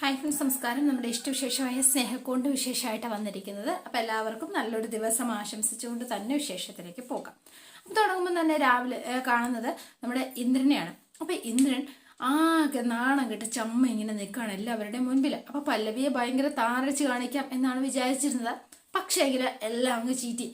Hi friends നമസ്കാരം നമ്മുടെ ഇഷ്ടവിശേഷമായ സ്നേഹക്കൊണ്ട് വിശേഷമായിട്ട് വന്നിരിക്കുന്നത്. അപ്പോൾ എല്ലാവർക്കും നല്ലൊരു ദിവസം ആശംസിച്ചുകൊണ്ട് തന്നെ വിശേഷത്തിലേക്ക് പോകാം. അപ്പോൾ തുടങ്ങുമ്പോൾ തന്നെ രാവിലെ കാണുന്നത് നമ്മുടെ ഇന്ദ്രനെയാണ്. അപ്പോൾ ഇന്ദ്രൻ ആകെ നാണം കെട്ട് ചമ്മ ഇങ്ങനെ നിൽക്കുകയാണ് എല്ലാവരുടെയും മുൻപിൽ അപ്പോൾ പല്ലവിയെ ഭയങ്കര താറച്ച് കാണിക്കാം എന്നാണ് വിചാരിച്ചിരുന്നത്. പക്ഷേ എങ്കിൽ എല്ലാം അങ്ങ് ചീറ്റി.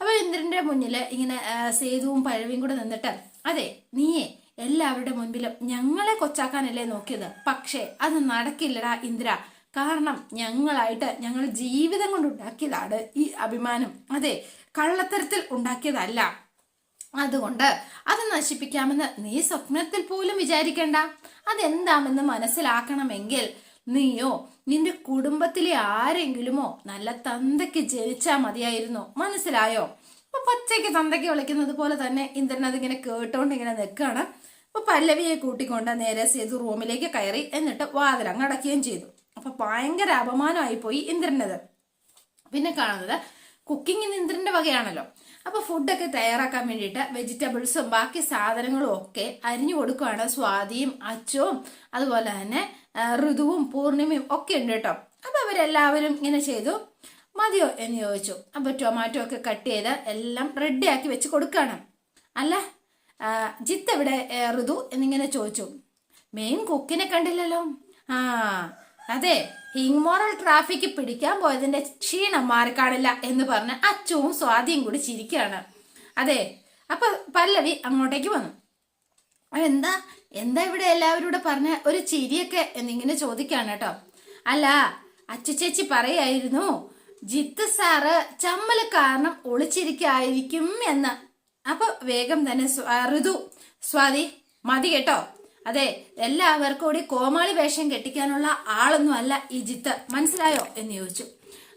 അപ്പോൾ ഇന്ദ്രന്റെ മുന്നിൽ ഇങ്ങനെ സേതുവും പഴവിയും കൂടെ നിന്നിട്ട് അതെ നീയേ എല്ലാവരുടെ മുൻപിലും ഞങ്ങളെ കൊച്ചാക്കാനല്ലേ നോക്കിയത്? പക്ഷേ അത് നടക്കില്ലടാ ഇന്ദ്ര. കാരണം ഞങ്ങളായിട്ട് ഞങ്ങൾ ജീവിതം കൊണ്ട് ഉണ്ടാക്കിയതാണ് ഈ അഭിമാനം. അതെ കള്ളത്തരത്തിൽ ഉണ്ടാക്കിയതല്ല. അതുകൊണ്ട് അത് നശിപ്പിക്കാമെന്ന് നീ സ്വപ്നത്തിൽ പോലും വിചാരിക്കണ്ട. അതെന്താമെന്ന് മനസ്സിലാക്കണമെങ്കിൽ നീയോ നിന്റെ കുടുംബത്തിലെ ആരെങ്കിലുമോ നല്ല തന്തയ്ക്ക് ജനിച്ചാൽ മതിയായിരുന്നു. മനസ്സിലായോ? അപ്പൊ പച്ചയ്ക്ക് തന്തയ്ക്ക് വിളിക്കുന്നത് പോലെ തന്നെ ഇന്ദ്രൻ ഇങ്ങനെ കേട്ടോണ്ട് ഇങ്ങനെ നിൽക്കുകയാണ് അപ്പൊ പല്ലവിയെ കൂട്ടിക്കൊണ്ട് നേരെ സേതു റൂമിലേക്ക് കയറി എന്നിട്ട് വാതിലങ്ങ് അടയ്ക്കുകയും ചെയ്തു. അപ്പൊ ഭയങ്കര അപമാനമായി പോയി ഇന്ദ്രനത്. പിന്നെ കാണുന്നത് കുക്കിംഗ് ഇന്ദ്രന്റെ വകയാണല്ലോ. അപ്പൊ ഫുഡൊക്കെ തയ്യാറാക്കാൻ വേണ്ടിയിട്ട് വെജിറ്റബിൾസും ബാക്കി സാധനങ്ങളും ഒക്കെ അരിഞ്ഞു കൊടുക്കുകയാണ് സ്വാതിയും അച്ചുവും അതുപോലെ തന്നെ ഋതുവും പൂർണിമയും ഒക്കെ ഉണ്ട് കേട്ടോ. അപ്പൊ അവരെല്ലാവരും ഇങ്ങനെ ചെയ്തു. മതിയോ എന്ന് ചോദിച്ചു. അപ്പൊ ടൊമാറ്റോ ഒക്കെ കട്ട് ചെയ്ത് എല്ലാം റെഡിയാക്കി വെച്ച് കൊടുക്കുകയാണ് അല്ല ജിത്ത് എവിടെ ഋതു എന്നിങ്ങനെ ചോദിച്ചു. മെയിൻ കുക്കിനെ കണ്ടില്ലല്ലോ. ആ അതെ ഇങ്ങോറൽ ട്രാഫിക് പിടിക്കാൻ പോയതിന്റെ ക്ഷീണം മാറിക്കാണില്ല എന്ന് പറഞ്ഞ് അച്ചുവും സ്വാതിയും കൂടി ചിരിക്കുകയാണ്. അതെ അപ്പൊ പല്ലവി അങ്ങോട്ടേക്ക് വന്നു. "ആ, എന്താ എന്താ ഇവിടെ എല്ലാവരോടും പറഞ്ഞ ഒരു ചിരിയൊക്കെ എന്നിങ്ങനെ ചോദിക്കാണ് കേട്ടോ. അല്ല അച്ചു ചേച്ചി പറയായിരുന്നു ജിത്ത് സാറ് ചമ്മൽ കാരണം ഒളിച്ചിരിക്കായിരിക്കും എന്ന്. അപ്പൊ വേഗം തന്നെ ഋതു സ്വാതി മതി കേട്ടോ. അതെ എല്ലാവർക്കും കൂടി കോമാളി വേഷം കെട്ടിക്കാനുള്ള ആളൊന്നും അല്ല ഈ ജിത്ത്. മനസ്സിലായോ എന്ന് ചോദിച്ചു.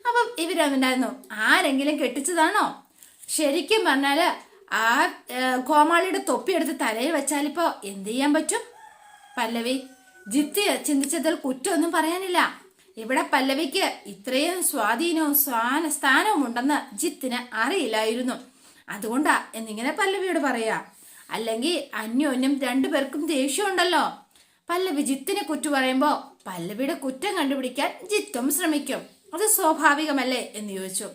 അപ്പം ഇവരവനായിരുന്നു. ആരെങ്കിലും കെട്ടിച്ചതാണോ? ശരിക്കും പറഞ്ഞാൽ ആ കോമാളിയുടെ തൊപ്പിയെടുത്ത് തലയിൽ വെച്ചാലിപ്പോ എന്ത് ചെയ്യാൻ പറ്റും? പല്ലവി ജിത്ത് ചിന്തിച്ചതിൽ കുറ്റമൊന്നും പറയാനില്ല. ഇവിടെ പല്ലവിക്ക് ഇത്രയും സ്വാധീനവും സ്വാന സ്ഥാനവും ഉണ്ടെന്ന് ജിത്തിന് അറിയില്ലായിരുന്നു. അതുകൊണ്ടാ എന്നിങ്ങനെ പല്ലവിയോട് പറയാ. അല്ലെങ്കിൽ അന്യോന്യം രണ്ടുപേർക്കും ദേഷ്യം ഉണ്ടല്ലോ പല്ലവി ജിത്തിനെ കുറ്റു പറയുമ്പോ പല്ലവിയുടെ കുറ്റം കണ്ടുപിടിക്കാൻ ജിത്തും ശ്രമിക്കും. അത് സ്വാഭാവികമല്ലേ എന്ന് ചോദിച്ചു.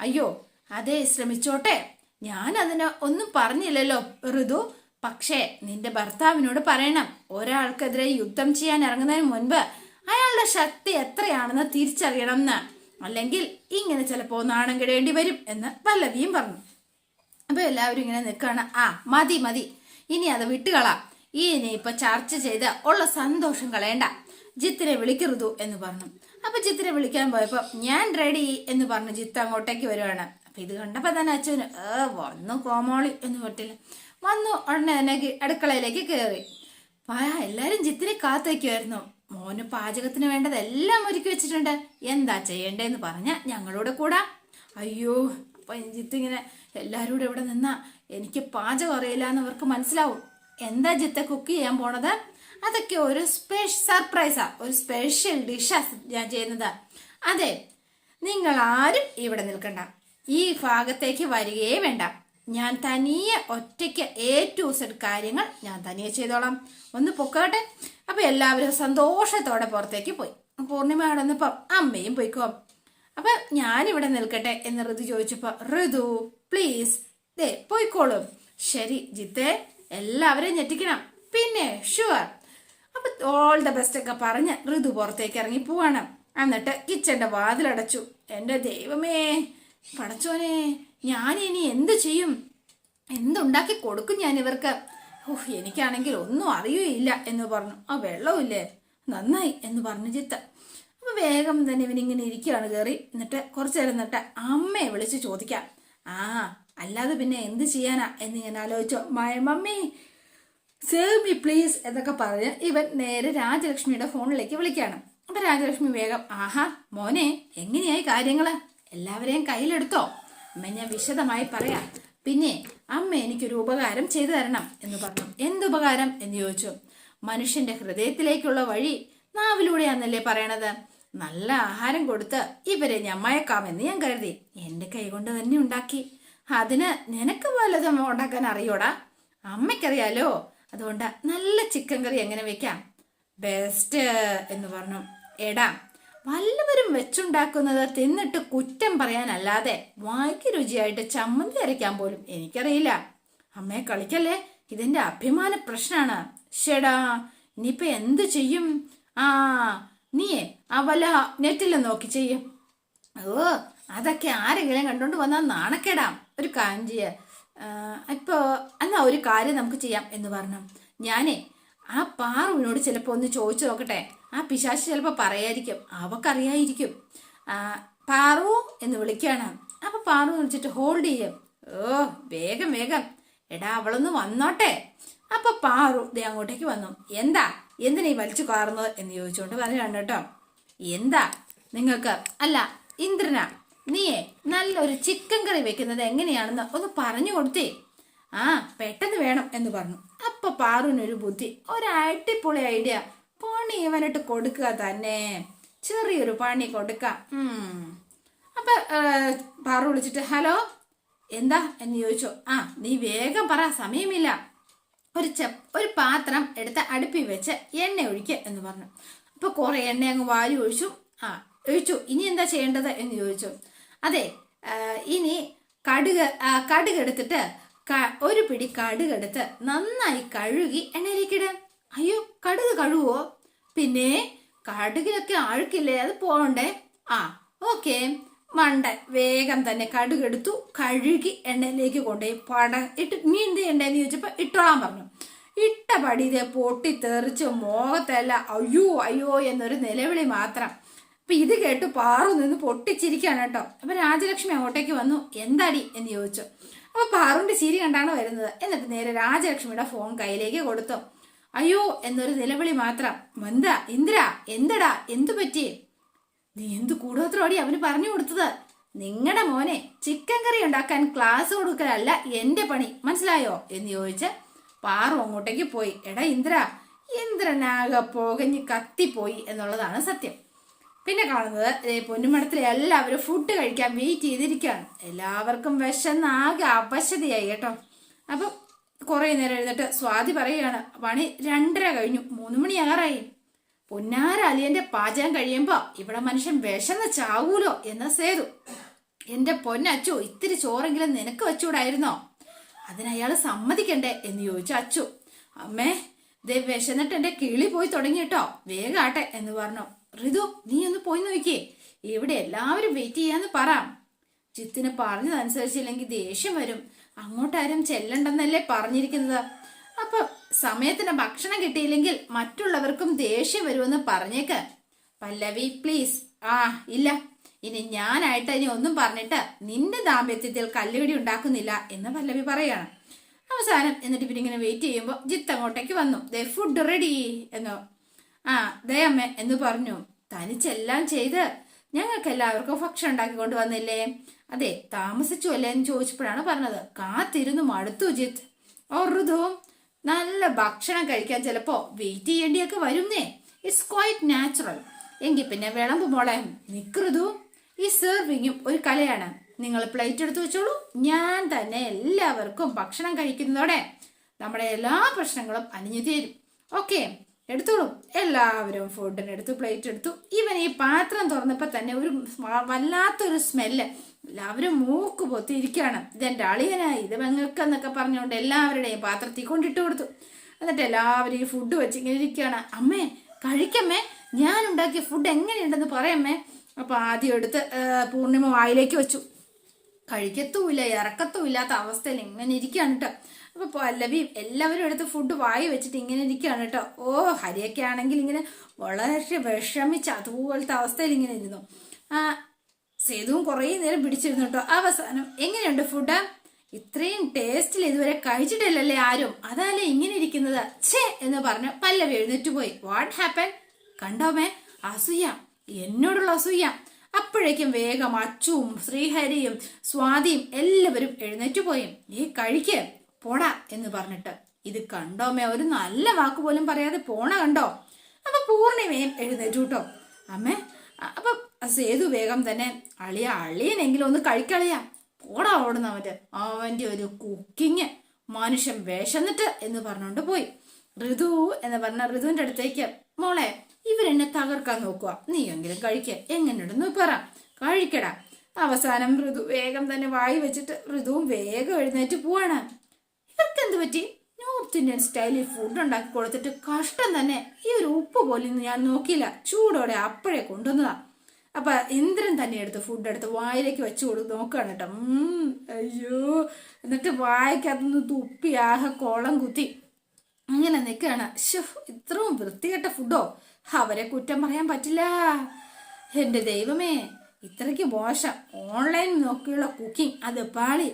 അയ്യോ അതെ ശ്രമിച്ചോട്ടെ. ഞാൻ അതിന് ഒന്നും പറഞ്ഞില്ലല്ലോ ഋതു. പക്ഷേ നിന്റെ ഭർത്താവിനോട് പറയണം. ഒരാൾക്കെതിരെ യുദ്ധം ചെയ്യാൻ ഇറങ്ങുന്നതിന് മുൻപ് അയാളുടെ ശക്തി എത്രയാണെന്ന് തിരിച്ചറിയണം എന്ന് അല്ലെങ്കിൽ ഇങ്ങനെ ചിലപ്പോ നാണം കിടേണ്ടി വരും എന്ന് പല്ലവിയും പറഞ്ഞു. അപ്പൊ എല്ലാവരും ഇങ്ങനെ നിൽക്കുകയാണ്. ആ മതി മതി. ഇനി അത് വിട്ടുകളാം. ഇനി ഇപ്പൊ ചർച്ച ചെയ്ത് ഉള്ള സന്തോഷം കളയണ്ട. ജിത്തിനെ വിളിക്കരുതു എന്ന് പറഞ്ഞു. അപ്പൊ ജിത്തിനെ വിളിക്കാൻ പോയപ്പോ ഞാൻ റെഡി എന്ന് പറഞ്ഞു ജിത്ത് അങ്ങോട്ടേക്ക് വരുവാണ്. അപ്പൊ ഇത് കണ്ടപ്പോ തന്നെ അച്ഛന് ഏ വന്നു കോമോളി എന്ന് പറ്റില്ല. വന്നു ഉടനെ തന്നെ അടുക്കളയിലേക്ക് കയറി. എല്ലാരും ജിത്തിനെ കാത്തേക്കുമായിരുന്നു മോന് പാചകത്തിന് വേണ്ടതെല്ലാം ഒരുക്കി വെച്ചിട്ടുണ്ട്. എന്താ ചെയ്യണ്ടേന്ന് പറഞ്ഞ ഞങ്ങളോട് കൂടാ. അയ്യോ അപ്പൊ ജിത്ത് ഇങ്ങനെ എല്ലാരും കൂടെ ഇവിടെ നിന്നാ എനിക്ക് പാചകം അറിയില്ല എന്ന് അവർക്ക് മനസ്സിലാവും. എന്താ ജിത്തെ കുക്ക് ചെയ്യാൻ പോണത്? അതൊക്കെ ഒരു സ്പെഷ്യൽ സർപ്രൈസാ ഒരു സ്പെഷ്യൽ ഡിഷാ ഞാൻ ചെയ്യുന്നത്. അതെ നിങ്ങൾ ആരും ഇവിടെ നിൽക്കണ്ട. ഈ ഭാഗത്തേക്ക് വരികയേ വേണ്ട. ഞാൻ തനിയെ ഒറ്റയ്ക്ക് എ ടു സെഡ് കാര്യങ്ങൾ ഞാൻ തനിയെ ചെയ്തോളാം. ഒന്ന് പൊക്കോട്ടെ. അപ്പൊ എല്ലാവരും സന്തോഷത്തോടെ പുറത്തേക്ക് പോയി. പൂർണിമ അവിടെ നിന്നപ്പം അമ്മയും പോയിക്കോ അപ്പൊ ഞാനിവിടെ നിൽക്കട്ടെ എന്ന് ഋതു ചോദിച്ചപ്പോൾ ഋതു പ്ലീസ് ദേ പോയിക്കോളും. ശരി ജിത്തേ എല്ലാവരെയും ഞെട്ടിക്കണം. പിന്നെ ഷുവർ അപ്പൊ ഓൾ ദ ബെസ്റ്റ് ഒക്കെ പറഞ്ഞ് ഋതു പുറത്തേക്ക് ഇറങ്ങി പോവാണ്. എന്നിട്ട് കിച്ചന്റെ വാതിലടച്ചു. എന്റെ ദൈവമേ പടച്ചോനെ ഞാൻ ഇനി എന്ത് ചെയ്യും? എന്തുണ്ടാക്കി കൊടുക്കും ഞാൻ ഇവർക്ക്? ഓഹ് എനിക്കാണെങ്കിൽ ഒന്നും അറിയുകയില്ല എന്ന് പറഞ്ഞു. ആ വെള്ളമില്ലേ നന്നായി എന്ന് പറഞ്ഞു ചിത്ത അപ്പൊ വേഗം തന്നെ ഇവനിങ്ങനെ ഇരിക്കുകയാണ് കയറി എന്നിട്ട് കുറച്ചു നേരം എന്നിട്ട് അമ്മയെ വിളിച്ച് ചോദിക്കാം. ആ അല്ലാതെ പിന്നെ എന്ത് ചെയ്യാനാ? എന്നിങ്ങനെ ആലോചിച്ചോ. My mummy save me please എന്നൊക്കെ പറഞ്ഞ് ഇവൻ നേരെ രാജലക്ഷ്മിയുടെ ഫോണിലേക്ക് വിളിക്കുകയാണ്. അപ്പൊ രാജലക്ഷ്മി വേഗം ആഹാ മോനെ എങ്ങനെയായി കാര്യങ്ങൾ? എല്ലാവരെയും കയ്യിലെടുത്തോ? അമ്മ ഞാൻ വിശദമായി പറയാം. പിന്നെ അമ്മ എനിക്കൊരു ഉപകാരം ചെയ്തു തരണം എന്ന് പറഞ്ഞു. എന്തുപകാരം എന്ന് ചോദിച്ചു. മനുഷ്യന്റെ ഹൃദയത്തിലേക്കുള്ള വഴി നാവിലൂടെയാണെന്നല്ലേ പറയണത്. നല്ല ആഹാരം കൊടുത്ത് ഇവരെ ഞാൻ മയക്കാമെന്ന് ഞാൻ കരുതി. എന്റെ കൈകൊണ്ട് തന്നെ ഉണ്ടാക്കി. അതിന് നിനക്ക് വല്ലതും ഉണ്ടാക്കാൻ അറിയോടാ? അമ്മയ്ക്കറിയാലോ? അതുകൊണ്ട് നല്ല ചിക്കൻ കറി എങ്ങനെ വെക്കാം? ബെസ്റ്റ് എന്ന് പറഞ്ഞു. എടാ വല്ലവരും വെച്ചുണ്ടാക്കുന്നത് തിന്നിട്ട് കുറ്റം പറയാനല്ലാതെ വായ്ക്ക് രുചിയായിട്ട് ചമ്മന്തി അരയ്ക്കാൻ പോലും എനിക്കറിയില്ല. അമ്മയെ കളിക്കല്ലേ? ഇതിന്റെ അഭിമാന പ്രശ്നാണ്. ഷെടാ ഇനിയിപ്പൊ എന്ത് ചെയ്യും? ആ നീയേ ആ വല്ല നെറ്റിൽ നോക്കി ചെയ്യും. ഓ അതൊക്കെ ആരെങ്കിലും കണ്ടോണ്ട് വന്നാൽ നാണക്കേടാം. ഒരു കാര്യം ചെയ്യ. ഇപ്പോ എന്നാ ഒരു കാര്യം നമുക്ക് ചെയ്യാം എന്ന് പറഞ്ഞു. ഞാനേ ആ പാറുവിനോട് ചിലപ്പോൾ ഒന്ന് ചോദിച്ചു നോക്കട്ടെ. ആ പിശാശ് ചിലപ്പോൾ പറയായിരിക്കും അവക്കറിയായിരിക്കും. പാറു എന്ന് വിളിക്കുകയാണ് അപ്പൊ പാറു വിളിച്ചിട്ട് ഹോൾഡ് ചെയ്യും. ഓ വേഗം വേഗം. എടാ അവളൊന്ന് വന്നോട്ടെ. അപ്പൊ പാറു ദേ അങ്ങോട്ടേക്ക് വന്നു. എന്താ? എന്തിനാ വലിച്ചു കാറുന്നത് എന്ന് ചോദിച്ചുകൊണ്ട് പറഞ്ഞു കേട്ടോ. എന്താ? നിങ്ങൾക്ക് അല്ല ഇന്ദ്രന നീയേ നല്ലൊരു ചിക്കൻ കറി വെക്കുന്നത് എങ്ങനെയാണെന്ന് ഒന്ന് പറഞ്ഞു കൊടുത്തേ. ആ പെട്ടെന്ന് വേണം എന്ന് പറഞ്ഞു. അപ്പൊ പാറുവിനൊരു ബുദ്ധി ഒരു ഐഡിയ പണി ഇവനിട്ട് കൊടുക്കുക തന്നെ. ചെറിയൊരു പണി കൊടുക്കാം. അപ്പൊ പാറു വിളിച്ചിട്ട് ഹലോ എന്താ? എന്ന് ചോദിച്ചു. ആ നീ വേഗം പറ സമയമില്ല. ഒരു ചെ ഒരു പാത്രം എടുത്ത് അടുപ്പിൽ വെച്ച് എണ്ണ ഒഴിക്കുക എന്ന് പറഞ്ഞു. അപ്പൊ കുറെ എണ്ണ അങ്ങ് വാരി ഒഴിച്ചു. ആ ഒഴിച്ചു. ഇനി എന്താ ചെയ്യേണ്ടത്? എന്ന് ചോദിച്ചു. അതെ ഇനി കടുക് കടുക് എടുത്തിട്ട് ഒരു പിടി കടുകെടുത്ത് നന്നായി കഴുകി എണ്ണയിലേക്കിട അയ്യോ കടുക് കഴുകുവോ? പിന്നെ കടുകിലൊക്കെ ആഴ്ക്കില്ലേ അത് പോണ്ടേ ആ ഓക്കെ. മണ്ടൻ വേഗം തന്നെ കടുകെടുത്തു കഴുകി എണ്ണയിലേക്ക് കൊണ്ടുപോയി പട ഇട്ട് നീ എന്ത് ചെയ്യണ്ടേന്ന് ചോദിച്ചപ്പോ ഇട്ടോളാൻ പറഞ്ഞു. ഇട്ട പടി ഇതേ പൊട്ടി തെറിച്ച് മോഹത്തല്ല അയ്യോ അയ്യോ എന്നൊരു നിലവിളി മാത്രം. അപ്പൊ ഇത് കേട്ട് പാറു നിന്ന് പൊട്ടിച്ചിരിക്കാണ് കേട്ടോ. അപ്പൊ രാജലക്ഷ്മി അങ്ങോട്ടേക്ക് വന്നു എന്താടി? എന്ന് ചോദിച്ചു. അപ്പൊ പാറുണ്ട് ചിരി കണ്ടാണ് വരുന്നത്? എന്നിട്ട് നേരെ രാജലക്ഷ്മിയുടെ ഫോൺ കയ്യിലേക്ക് കൊടുത്തു. അയ്യോ എന്നൊരു നിലവിളി മാത്രം. എന്താ ഇന്ദ്ര എന്തടാ എന്തു പറ്റി? നീ എന്ത് കൂടോത്രോടി അവന് പറഞ്ഞു കൊടുത്തത്? നിങ്ങളുടെ മോനെ ചിക്കൻ കറി ഉണ്ടാക്കാൻ ക്ലാസ് കൊടുക്കലല്ല എന്റെ പണി. മനസ്സിലായോ? എന്ന് ചോദിച്ച് പാറു അങ്ങോട്ടേക്ക് പോയി. എടാ ഇന്ദ്ര ഇന്ദ്രനാകെ പോകഞ്ഞ് കത്തിപ്പോയി എന്നുള്ളതാണ് സത്യം. പിന്നെ കാണുന്നത് പൊന്നുമടത്തിലെ എല്ലാവരും ഫുഡ് കഴിക്കാൻ വെയിറ്റ് ചെയ്തിരിക്കുകയാണ്. എല്ലാവർക്കും വിശന്നാകെ അവശതയായി കേട്ടോ. അപ്പം കുറേ നേരം എഴുന്നിട്ട് സ്വാതി പറയുകയാണ് പണി രണ്ടര കഴിഞ്ഞു മൂന്ന് മണിയാറായി പൊന്നാര അലിയന്റെ പാചകം കഴിയുമ്പോ ഇവിടെ മനുഷ്യൻ വിശന്ന് ചാവൂലോ? എന്ന് സേതു. എന്റെ പൊന്നച്ചു ഇത്തിരി ചോറെങ്കിലും നിനക്ക് വെച്ചൂടായിരുന്നോ അതിനയാൾ സമ്മതിക്കണ്ടേ? എന്ന് ചോദിച്ചു അച്ചു. അമ്മേ ദേ വിശന്നിട്ട് എന്റെ കിളി പോയി തുടങ്ങിയിട്ടോ വേഗാട്ടെ എന്ന് പറഞ്ഞു. ഋതു നീ ഒന്ന് പോയി നോക്കിയേ. ഇവിടെ എല്ലാവരും വെയിറ്റ് ചെയ്യാന്ന് പറ. ചിത്തിന് പറഞ്ഞതനുസരിച്ചില്ലെങ്കിൽ ദേഷ്യം വരും. അങ്ങോട്ടാരും ചെല്ലണ്ടെന്നല്ലേ പറഞ്ഞിരിക്കുന്നത്. അപ്പൊ സമയത്തിന് ഭക്ഷണം കിട്ടിയില്ലെങ്കിൽ മറ്റുള്ളവർക്കും ദേഷ്യം വരുമെന്ന് പറഞ്ഞേക്ക്. പല്ലവി പ്ലീസ് ആ ഇല്ല. ഇനി ഞാനായിട്ട് ഇനി ഒന്നും പറഞ്ഞിട്ട് നിന്റെ ദാമ്പത്യത്തിൽ കല്ലുകടി ഉണ്ടാക്കുന്നില്ല എന്ന് പല്ലവി പറയാണ്. അവസാനം എന്നിട്ട് ഇങ്ങനെ വെയിറ്റ് ചെയ്യുമ്പോൾ ജിത്ത് അങ്ങോട്ടേക്ക് വന്നു. ദേ ഫുഡ് റെഡി എന്ന് ആ ദേ അമ്മ എന്ന് പറഞ്ഞു. തനിച്ചെല്ലാം ചെയ്ത് ഞങ്ങൾക്ക് എല്ലാവർക്കും ഭക്ഷണം ഉണ്ടാക്കി കൊണ്ടുവന്നില്ലേ? അതെ താമസിച്ചു അല്ലേ എന്ന് ചോദിച്ചപ്പോഴാണ് പറഞ്ഞത്. കാത്തിരുന്നു മടുത്തു ജിത്ത്. ഓർറുതോ നല്ല ഭക്ഷണം കഴിക്കാൻ ചിലപ്പോ വെയിറ്റ് ചെയ്യേണ്ടിയൊക്കെ വരുന്നേ. ഇറ്റ്സ് ക്വൈറ്റ് നാച്ചുറൽ എങ്കിൽ പിന്നെ വിളമ്പ് മോളെ. നിക്കൃതും ഈ സെർവിങ്ങും ഒരു കലയാണ്. നിങ്ങൾ പ്ലേറ്റ് എടുത്തു വെച്ചോളൂ. ഞാൻ തന്നെ എല്ലാവർക്കും ഭക്ഷണം കഴിക്കുന്നതോടെ നമ്മുടെ എല്ലാ പ്രശ്നങ്ങളും അനിഞ്ഞു തീരും. ഓക്കെ എടുത്തോളൂ. എല്ലാവരും ഫുഡിന് എടുത്തു പ്ലേറ്റ് എടുത്തു. ഇവൻ ഈ പാത്രം തുറന്നപ്പോൾ തന്നെ ഒരു വല്ലാത്തൊരു സ്മെല്ല് എല്ലാവരും മൂക്ക് പൊത്തിയിരിക്കുകയാണ്. ഇതെന്റെ അളിയനായി ഇത് വെങ്ങൾക്ക് എന്നൊക്കെ പറഞ്ഞുകൊണ്ട് എല്ലാവരുടെയും പാത്രത്തിൽ കൊണ്ടിട്ട് കൊടുത്തു. എന്നിട്ട് എല്ലാവരും ഈ ഫുഡ് വെച്ച് ഇങ്ങനെ ഇരിക്കുകയാണ്. അമ്മേ കഴിക്കമ്മേ ഞാൻ ഉണ്ടാക്കിയ ഫുഡ് എങ്ങനെയുണ്ടെന്ന് പറയമ്മേ. അപ്പോൾ ആദ്യം എടുത്ത് പൂർണിമ വായിലേക്ക് വെച്ചു. കഴിക്കത്തുമില്ല ഇറക്കത്തും ഇല്ലാത്ത അവസ്ഥയിൽ ഇങ്ങനെ ഇരിക്കുകയാണ് കേട്ടോ അപ്പൊ പല്ലവി എല്ലാവരും എടുത്ത് ഫുഡ് വായി വെച്ചിട്ട് ഇങ്ങനെ ഇരിക്കുകയാണ് കേട്ടോ ഓ ഹരിയൊക്കെ ആണെങ്കിൽ ഇങ്ങനെ വളരെ വിഷമിച്ച് അതുപോലത്തെ അവസ്ഥയിൽ ഇങ്ങനെ ഇരുന്നു. ആ സേതുവും കുറേ നേരം പിടിച്ചിരുന്നു കേട്ടോ അവസാനം എങ്ങനെയുണ്ട് ഫുഡ് ഇത്രയും ടേസ്റ്റിൽ ഇതുവരെ കഴിച്ചിട്ടില്ലല്ലേ ആരും? അതല്ലേ ഇങ്ങനെ ഇരിക്കുന്നത്? ഛേ എന്ന് പറഞ്ഞ് പല്ലവി എഴുന്നേറ്റ് പോയി. വാട്ട് ഹാപ്പൻ കണ്ടോമേ അസൂയ. എന്നോടുള്ള അസൂയ. അപ്പോഴേക്കും വേഗം അച്ചുവും ശ്രീഹരിയും സ്വാതിയും എല്ലാവരും എഴുന്നേറ്റ് പോയി. ഈ കഴിക്ക്. പോടാ എന്ന് പറഞ്ഞിട്ട്. ഇത് കണ്ടോമേ ഒരു നല്ല വാക്ക് പോലും പറയാതെ പോണ കണ്ടോ? അപ്പൊ പൂർണിമയും എഴുന്നേറ്റു കേട്ടോ അമ്മേ അപ്പൊ സേതു വേഗം തന്നെ അളിയ അളിയനെങ്കിലും ഒന്ന് കഴിക്കളിയാ. പോടാ ഓടുന്ന അവന്റെ അവന്റെ ഒരു കുക്കിങ് മനുഷ്യൻ വിശന്നിട്ട് എന്ന് പറഞ്ഞുകൊണ്ട് പോയി. ഋതു എന്ന് പറഞ്ഞ ഋതുവിന്റെ അടുത്തേക്ക്. മോളെ ഇവരെന്നെ തകർക്കാൻ നോക്കുക നീയെങ്കിലും കഴിക്ക. എങ്ങനെയുണ്ടെന്ന് പറ. കഴിക്കടാ. അവസാനം ഋതു വേഗം തന്നെ വായി വെച്ചിട്ട് ഋതുവും വേഗം എഴുന്നേറ്റ് പോവാണ്. ഇവർക്ക് എന്ത് പറ്റി? നോർത്ത് ഇന്ത്യൻ സ്റ്റൈലിൽ ഫുഡ് ഉണ്ടാക്കി കൊടുത്തിട്ട് കഷ്ടം തന്നെ. ഈ ഒരു ഉപ്പ് പോലും ഞാൻ നോക്കിയില്ല. ചൂടോടെ അപ്പോഴേ കൊണ്ടുവന്നതാ. അപ്പൊ ഇന്ദ്രൻ തന്നെ എടുത്ത് ഫുഡ് എടുത്ത് വായിലേക്ക് വെച്ചു കൊടുത്ത് നോക്കുകയാണ് കേട്ടോ. അയ്യോ. എന്നിട്ട് വായിക്കകത്തുനിന്ന് തുപ്പി ആഹ കോളം കുത്തി. അങ്ങനെ നിൽക്കുകയാണ് ഷോ ഇത്രയും വൃത്തികെട്ട ഫുഡോ അവരെ കുറ്റം പറയാൻ പറ്റില്ല. എന്റെ ദൈവമേ ഇത്രയ്ക്ക് മോശം. ഓൺലൈൻ നോക്കിയുള്ള കുക്കിംഗ് അത് പാളി.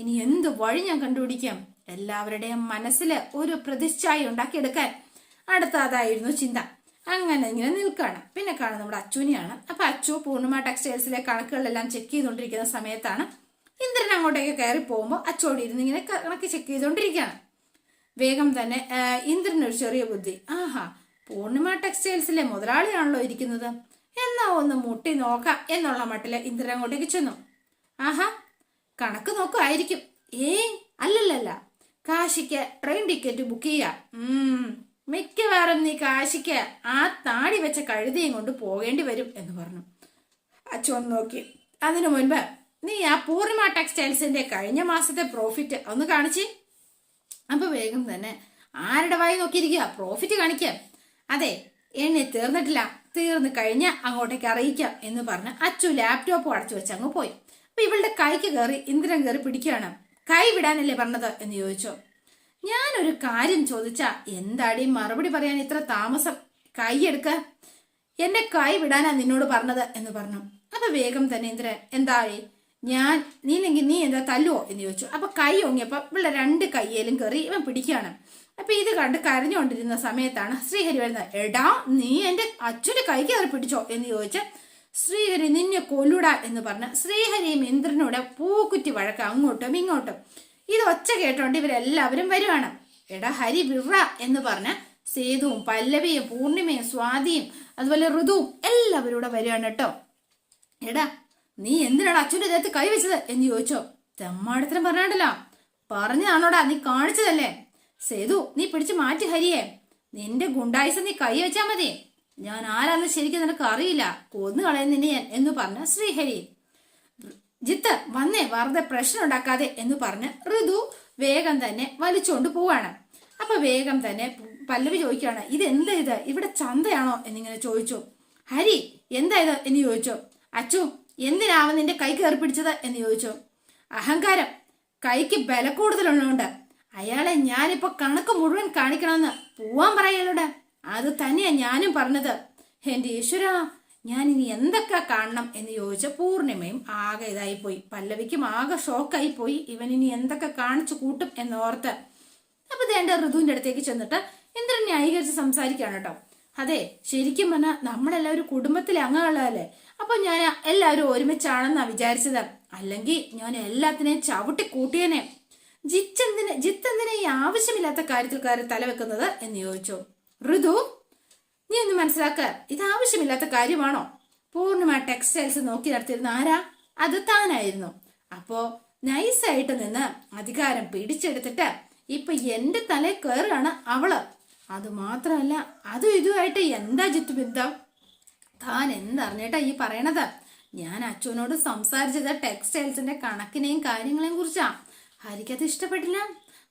ഇനി എന്ത് വഴി ഞാൻ കണ്ടുപിടിക്കാം? എല്ലാവരുടെയും മനസ്സിൽ ഒരു പ്രതിച്ഛായ ഉണ്ടാക്കിയെടുക്കാൻ. അടുത്ത അതായിരുന്നു ചിന്ത. അങ്ങനെ ഇങ്ങനെ നിൽക്കുകയാണ് പിന്നെ കാണുന്നത് നമ്മുടെ അച്ചുവിനെയാണ് അപ്പൊ അച്ചു പൂർണിമ ടെക്സ്റ്റൈൽസിലെ കണക്കുകളെല്ലാം ചെക്ക് ചെയ്തുകൊണ്ടിരിക്കുന്ന സമയത്താണ് ഇന്ദ്രൻ അങ്ങോട്ടേക്ക് കയറി പോകുമ്പോൾ അച്ചോടി ഇരുന്ന് ഇങ്ങനെ കണക്ക് ചെക്ക് ചെയ്തുകൊണ്ടിരിക്കുകയാണ്. വേഗം തന്നെ ഇന്ദ്രൻ ഒരു ചെറിയ ബുദ്ധി. ആഹാ പൂർണിമ ടെക്സ്റ്റൈൽസിലെ മുതലാളിയാണല്ലോ ഇരിക്കുന്നത്. എന്നാ ഒന്ന് മുട്ടി നോക്കാം എന്നുള്ള മട്ടിൽ ഇന്ദ്രൻ അങ്ങോട്ടേക്ക് ചെന്നു. ആഹാ കണക്ക് നോക്കുമായിരിക്കും. ഏയ് അല്ലല്ലല്ല. കാശിക്ക് ട്രെയിൻ ടിക്കറ്റ് ബുക്ക് ചെയ്യാം. മിക്കവാറും നീ കാശിക്ക് ആ താടി വെച്ച കഴുതയും കൊണ്ട് പോകേണ്ടി വരും എന്ന് പറഞ്ഞു. അച്ഛൻ നോക്കി. അതിനു മുൻപ് നീ ആ പൂർണിമ ടെക്സ്റ്റൈൽസിന്റെ കഴിഞ്ഞ മാസത്തെ പ്രോഫിറ്റ് ഒന്ന് കാണിച്ചേ. അപ്പൊ വേഗം തന്നെ ആരുടെ വായി നോക്കിയിരിക്കുക? പ്രോഫിറ്റ് കാണിക്കുക അതെ എണ്ണി തീർന്നിട്ടില്ല. തീർന്നു കഴിഞ്ഞ അങ്ങോട്ടേക്ക് അറിയിക്കാം എന്ന് പറഞ്ഞ് അച്ചു ലാപ്ടോപ്പ് അടച്ചു വെച്ച് അങ്ങ് പോയി. അപ്പൊ ഇവളുടെ കൈക്ക് കയറി ഇന്ദ്രൻ കയറി പിടിക്കുകയാണ്. കൈ വിടാനല്ലേ പറഞ്ഞത് എന്ന് ചോദിച്ചു. ഞാനൊരു കാര്യം ചോദിച്ചാ എന്താടി മറുപടി പറയാൻ ഇത്ര താമസം? കൈ എടുക്ക. എന്റെ കൈ വിടാനാ നിന്നോട് പറഞ്ഞത് എന്ന് പറഞ്ഞു. അപ്പൊ വേഗം തന്നെ ഇന്ദ്രൻ എന്തായി? ഞാൻ നീല്ലെങ്കിൽ നീ എന്താ തല്ലുവോ? എന്ന് ചോദിച്ചു. അപ്പൊ കൈ ഓങ്ങിയപ്പോ ഇവിടെ രണ്ട് കയ്യേലും കയറി ഇവൻ പിടിക്കുകയാണ്. അപ്പൊ ഇത് കണ്ട് കരഞ്ഞുകൊണ്ടിരുന്ന സമയത്താണ് ശ്രീഹരി വരുന്നത്. എടാ നീ എന്റെ അച്ഛന്റെ കൈ കയറി പിടിച്ചോ? എന്ന് ചോദിച്ച് ശ്രീഹരി നിന്നെ കൊല്ലുടാ എന്ന് പറഞ്ഞ് ശ്രീഹരിയും ഇന്ദ്രനോട് പൂക്കുറ്റി വഴക്ക് അങ്ങോട്ടും ഇങ്ങോട്ടും. ഇത് ഒച്ച കേട്ടോണ്ട് ഇവരെല്ലാവരും വരുവാണ്. എടാ ഹരി വിറ എന്ന് പറഞ്ഞ് സേതുവും പല്ലവിയും പൂർണിമയും സ്വാതിയും അതുപോലെ ഋതുവും എല്ലാവരും കൂടെ വരുവാണ് കേട്ടോ. എടാ നീ എന്തിനാണ് അച്ഛന്റെ ദേഹത്ത് കൈവച്ചത് എന്ന് ചോദിച്ചോ. തെമ്മാടത്തിന് പറഞ്ഞാണ്ടല്ലോ. പറഞ്ഞതാണോടാ നീ കാണിച്ചതല്ലേ? സേതു നീ പിടിച്ചു മാറ്റി ഹരിയെ. നിന്റെ ഗുണ്ടായിസ നീ കൈ വെച്ചാ മതി. ഞാൻ ആരാന്ന് ശരിക്കും നിനക്ക് അറിയില്ല. കൊന്നു കളയുന്നിനെ ഞാൻ എന്ന് പറഞ്ഞ ശ്രീഹരി. ജിത്ത് വന്നേ. വെറുതെ പ്രശ്നം ഉണ്ടാക്കാതെ എന്ന് പറഞ്ഞ് ഋതു വേഗം തന്നെ വലിച്ചുകൊണ്ട് പോവാണ്. അപ്പൊ വേഗം തന്നെ പല്ലവി ചോദിക്കുകയാണ് ഇത് എന്താ ഇത്? ഇവിടെ ചന്തയാണോ? എന്നിങ്ങനെ ചോദിച്ചു. ഹരി എന്താ ഇത്? എന്ന് ചോദിച്ചു. അച്ചു എന്തിനാവൻ നിന്റെ കൈ കയറി പിടിച്ചത് എന്ന് ചോദിച്ചു. അഹങ്കാരം. കൈക്ക് ബല കൂടുതലുള്ളതുകൊണ്ട്. അയാളെ ഞാനിപ്പോ കണക്ക് മുഴുവൻ കാണിക്കണമെന്ന് പോവാൻ പറയലോട് അത് തന്നെയാ ഞാനും പറഞ്ഞത്. എന്റെ ഈശ്വര ഞാൻ ഇനി എന്തൊക്കെ കാണണം എന്ന് ചോദിച്ച പൂർണിമയും ആകെ പോയി പല്ലവിക്കും ആകെ ഷോക്കായി പോയി ഇവൻ ഇനി എന്തൊക്കെ കാണിച്ചു കൂട്ടും എന്നോർത്ത്. അപ്പൊ ദേണ്ട ഋതുവിന്റെ അടുത്തേക്ക് ചെന്നിട്ട് ഇന്ദ്രൻ ന്യായീകരിച്ച് സംസാരിക്കാണ് കേട്ടോ? അതെ ശരിക്കും പറഞ്ഞാൽ നമ്മളെല്ലാവരും കുടുംബത്തിലെ അംഗങ്ങളല്ലേ? അപ്പൊ ഞാൻ എല്ലാവരും ഒരുമിച്ചാണെന്നാ വിചാരിച്ചത്. അല്ലെങ്കിൽ ഞാൻ എല്ലാത്തിനെയും ചവിട്ടി കൂട്ടിയനെ. ജിച്ചെന്തിന് ജിത്തെന്തിനെ ഈ ആവശ്യമില്ലാത്ത കാര്യത്തിൽ കയറി തലവെക്കുന്നത് എന്ന് ചോദിച്ചു. ഋതു നീ ഒന്ന് മനസ്സിലാക്ക. ഇത് ആവശ്യമില്ലാത്ത കാര്യമാണോ? പൂർണമായ ടെക്സ്റ്റൈൽസ് നോക്കി നടത്തിയിരുന്ന ആരാ? അത് താനായിരുന്നു. അപ്പോ നൈസായിട്ട് നിന്ന് അധികാരം പിടിച്ചെടുത്തിട്ട് ഇപ്പൊ എന്റെ തലയിൽ കയറുകയാണ് അവൾ. അത് മാത്രമല്ല അതും ഇതുമായിട്ട് എന്താ ജിത്തു ബന്ധം താൻ എന്തറിഞ്ഞിട്ടാ ഈ പറയണത്? ഞാൻ അച്ഛനോട് സംസാരിച്ചത് ടെക്സ്റ്റൈൽസിന്റെ കണക്കിനെയും കാര്യങ്ങളെയും കുറിച്ചാ. ഹരിക്കത് ഇഷ്ടപ്പെട്ടില്ല.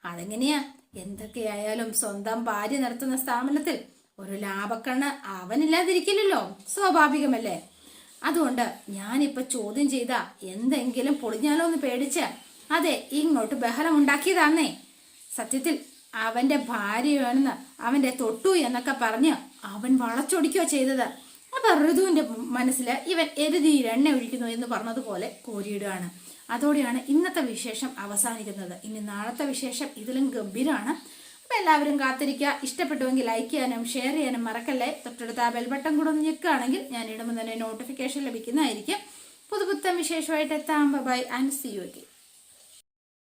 അതെങ്ങനെയാ? എന്തൊക്കെയായാലും സ്വന്തം ഭാര്യ നടത്തുന്ന സ്ഥാപനത്തിൽ ഒരു ലാഭക്കണ്ണ് അവനില്ലാതിരിക്കില്ലല്ലോ. സ്വാഭാവികമല്ലേ? അതുകൊണ്ട് ഞാനിപ്പോ ചോദ്യം ചെയ്ത എന്തെങ്കിലും പൊളിഞ്ഞാലോ എന്ന് പേടിച്ച് അതെ ഇങ്ങോട്ട് ബഹളം ഉണ്ടാക്കിയതാന്നേ. സത്യത്തിൽ അവന്റെ ഭാര്യയാണെന്ന് അവന്റെ തൊട്ടു എന്നൊക്കെ പറഞ്ഞ് അവൻ വളച്ചൊടിക്കുകയോ ചെയ്തത്. അപ്പൊ ഋതുവിന്റെ മനസ്സിൽ ഇവൻ എരുതി എണ്ണ ഒഴിക്കുന്നു എന്ന് പറഞ്ഞതുപോലെ കോരിയിടുകയാണ്. അതോടെയാണ് ഇന്നത്തെ വിശേഷം അവസാനിക്കുന്നത്. ഇനി നാളത്തെ വിശേഷം ഇതിലും ഗംഭീരമാണ് അപ്പൊ എല്ലാവരും കാത്തിരിക്കുക. ഇഷ്ടപ്പെട്ടുവെങ്കിൽ ലൈക്ക് ചെയ്യാനും ഷെയർ ചെയ്യാനും മറക്കല്ലേ? തൊട്ടടുത്ത ആ ബെൽ ബട്ടൺ കൂടെ ഒന്ന് ഞെക്കുകയാണെങ്കിൽ ഞാൻ ഇടുമ്പോൾ തന്നെ നോട്ടിഫിക്കേഷൻ ലഭിക്കുന്നതായിരിക്കും. പുതുപുത്തം വിശേഷമായിട്ട് എത്താം. Bye and see U